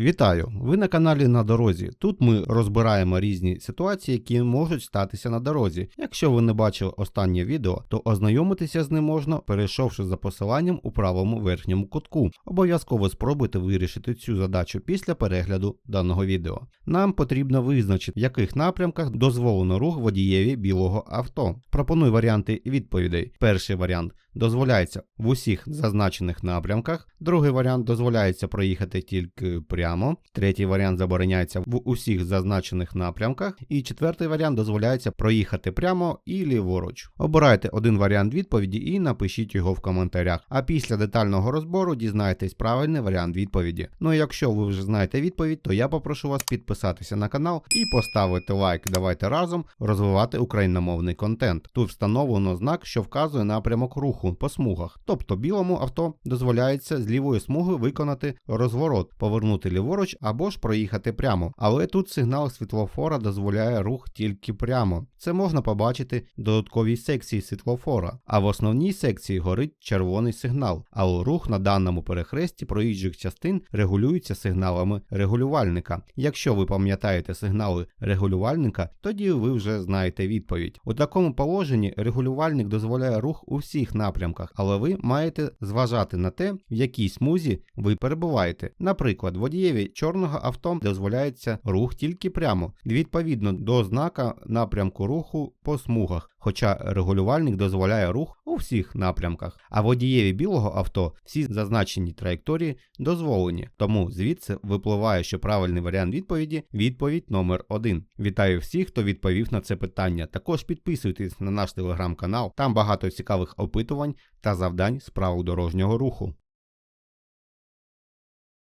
Вітаю! Ви на каналі на дорозі. Тут ми розбираємо різні ситуації, які можуть статися на дорозі. Якщо ви не бачили останнє відео, то ознайомитися з ним можна, перейшовши за посиланням у правому верхньому кутку. Обов'язково спробуйте вирішити цю задачу після перегляду даного відео. Нам потрібно визначити, в яких напрямках дозволено рух водієві білого авто. Пропоную варіанти відповідей. Перший варіант дозволяється в усіх зазначених напрямках. Другий варіант дозволяється проїхати тільки прямо. Третій варіант забороняється в усіх зазначених напрямках. І четвертий варіант дозволяється проїхати прямо і ліворуч. Обирайте один варіант відповіді і напишіть його в коментарях. А після детального розбору дізнаєтесь правильний варіант відповіді. Ну і якщо ви вже знаєте відповідь, то я попрошу вас підписатися на канал і поставити лайк. Давайте разом розвивати україномовний контент. Тут встановлено знак, що вказує напрямок руху по смугах. Тобто білому авто дозволяється з лівої смуги виконати розворот, повернути ліворуч або ж проїхати прямо. Але тут сигнал світлофора дозволяє рух тільки прямо. Це можна побачити в додатковій секції світлофора. А в основній секції горить червоний сигнал. Але рух на даному перехресті проїжджих частин регулюється сигналами регулювальника. Якщо ви пам'ятаєте сигнали регулювальника, тоді ви вже знаєте відповідь. У такому положенні регулювальник дозволяє рух у всіх напрямках, але ви маєте зважати на те, в якій смузі ви перебуваєте. Наприклад, водієві чорного авто дозволяється рух тільки прямо, відповідно до знака напрямку руху по смугах, хоча регулювальник дозволяє рух у всіх напрямках. А водієві білого авто всі зазначені траєкторії дозволені. Тому звідси випливає, що правильний варіант відповіді відповідь номер 1. Вітаю всіх, хто відповів на це питання. Також підписуйтесь на наш телеграм-канал, там багато цікавих опитувань та завдань з правил дорожнього руху.